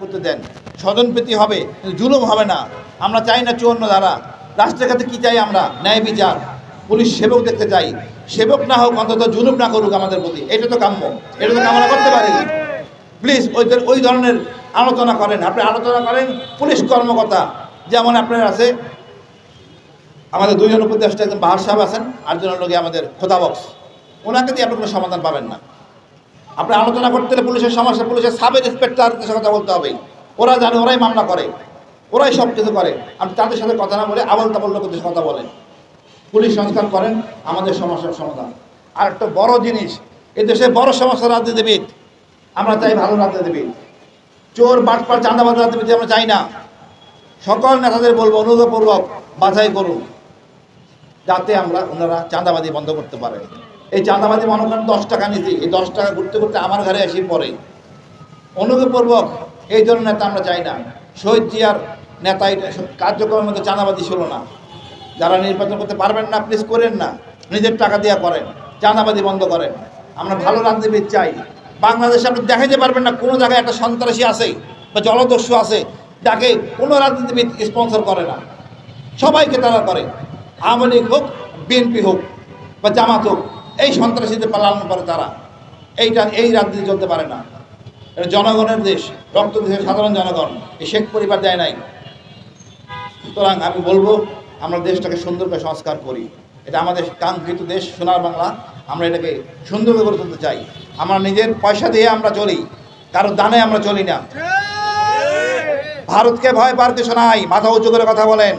করতে দেন। স্বজনপ্রীতি হবে, কিন্তু জুলুম হবে না। আমরা চাই না চুয়ান্ন ধারা। রাষ্ট্রের কাছে কী চাই আমরা? ন্যায় বিচার। পুলিশ সেবক দেখতে চাই। সেবক না হোক, অন্তত জুলুম না করুক আমাদের প্রতি। এটা তো কাম্য। এটা তো কামনা করতে পারি। প্লিজ, ওই ওই ধরনের আলোচনা করেন। আপনি আলোচনা করেন, পুলিশ কর্মকর্তা। যেমন আপনার আছে, আমাদের দুজন উপদেষ্টা একজন বাহার সাহেব আছেন আর জন লোকে আমাদের খোদাবক্স ওনাকে দিয়ে আপনি কোনো সমাধান পাবেন না। আপনি আলোচনা করতে হলে পুলিশের সমস্যা, পুলিশের সাব ইন্সপেক্টরদের সাথে কথা বলতে হবে ওরা জানে, ওরাই মামলা করে। ওরাই সব কিছু করে। আপনি তাদের সাথে কথা না বলে আবল তাবল সাথে কথা বলেন পুলিশ সংস্কার করেন, আমাদের সমস্যার সমাধান। আর একটা বড় জিনিস, এ দেশে বড় সমস্যা রাজনীতিবিদ। আমরা চাই ভালো রাজনীতিবিদ। চোর, বাটপার চাঁদাবাদ রাজনীতিবিদ আমরা চাই না। সকল নেতাদের বলব, অনুরোধপূর্বক বাছাই করুন। যাতে আমরা ওনারা চাঁদাবাদি বন্ধ করতে পারে। এই চাঁদাবাদি মনে করেন দশ টাকা নিতে এই দশ টাকা ঘুরতে ঘুরতে আমার ঘরে এসে পড়ে। অনুরোধপূর্বক এই ধরনের নেতা আমরা চাই না। শহীদ জিয়ার নেতা কার্যক্রমের মধ্যে চাঁদাবাদি ছিল না। যারা নির্বাচন করতে পারবেন না প্লিজ করেন না। নিজের টাকা দেওয়া করেন। চাঁদাবাদি বন্ধ করেন। আমরা ভালো রাজনীতিবিদ চাই। বাংলাদেশে আপনি দেখাইতে পারবেন না কোনো জায়গায় একটা সন্ত্রাসী আছে বা জলদস্যু আছে যাকে কোনো রাজনীতিবিদ স্পন্সর করে না। সবাইকে তারা করে। আওয়ামী লীগ হোক, বিএনপি হোক বা জামাত হোক এই সন্ত্রাসীদের পালন করে তারা এইটা, এই রাজনীতি চলতে পারে না। এটা জনগণের দেশ, রক্ত দেশের সাধারণ জনগণ। এই শেখ পরিবার দেয় নাই। সুতরাং আমি বলব, আমরা দেশটাকে সুন্দর করে সংস্কার করি। এটা আমাদের কাঙ্ক্ষিত দেশ, সোনার বাংলা। আমরা এটাকে সুন্দর করে তুলতে চাই। আমরা নিজের পয়সা দিয়ে আমরা চলি। কারও দানে আমরা চলি না। ভারতকে ভয় পার কিছু নাই। মাথা উঁচু করে কথা বলেন।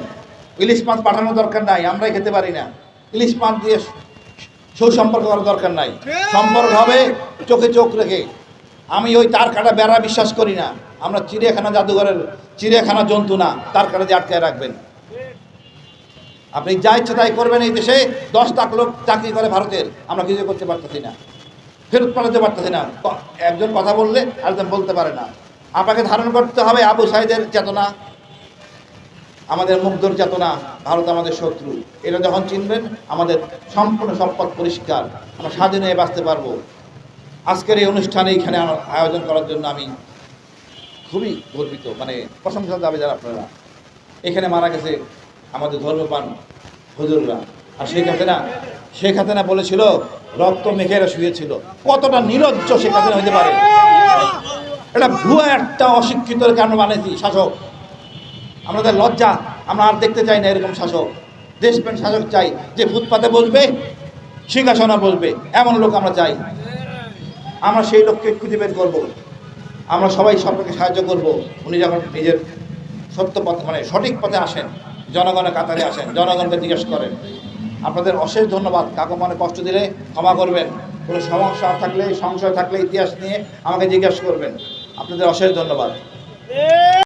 ইলিশ মাছ পাঠানোর দরকার নাই। আমরাই খেতে পারি না। ইলিশ মাছ দিয়ে সুসম্পর্ক করার দরকার নাই। সম্পর্ক হবে চোখে চোখ রেখে। আমি ওই তার কাটা বেড়া বিশ্বাস করি না। আমরা চিড়িয়াখানা জাদুঘরের চিড়িয়াখানা জন্তু না, তার কাটা দিয়ে আটকায় রাখবেন। আপনি যা ইচ্ছে তাই করবেন এই দেশে। দশ লাখ লোক চাকরি করে ভারতের। আমরা কিছু করতে পারতেছি না। ফেরত পাঠাতে পারতেছি না। একজন কথা বললে আরেকজন বলতে পারে না। আপনাকে ধারণ করতে হবে আবু সাইদের চেতনা। আমাদের মুগ্ধর চেতনা ভারত আমাদের শত্রু। এটা যখন চিনবেন, আমাদের সম্পূর্ণ সম্পদ পরিষ্কার, আমরা স্বাধীন হয়ে বাঁচতে পারব। আজকের এই অনুষ্ঠানে এইখানে আয়োজন করার জন্য আমি খুবই গর্বিত মানে প্রশংসা যাবে যারা আপনারা। এখানে মারা গেছে আমাদের ধর্মপান হুজুররা। আর শেখ হাসিনা শেখ হাসিনা বলেছিল, রক্ত মেঘেরা শুয়েছিল। কতটা নিরজ্জ শেখ হাসিনা হতে পারে? এটা ভুয়া একটা অশিক্ষিত কেন বানিয়েছি শাসক। আমাদের লজ্জা, আমরা আর দেখতে চাই না এরকম শাসক। দেশপ্রেম শাসক চাই, যে ফুটপাতে বসবে সিংহাসনে বসবে এমন লোক আমরা চাই। আমরা সেই লোককে খুঁজে বের করব। আমরা সবাই সবাইকে সাহায্য করব। উনি যখন নিজের সত্য পথে মানে সঠিক পথে আসেন, জনগণের কাতারে আসেন, জনগণকে জিজ্ঞেস করেন, আপনাদের অশেষ ধন্যবাদ। কাকু মনে কষ্ট দিলে ক্ষমা করবেন। কোনো সমস্যা থাকলে, সংশয় থাকলে ইতিহাস নিয়ে আমাকে জিজ্ঞেস করবেন। আপনাদের অশেষ ধন্যবাদ।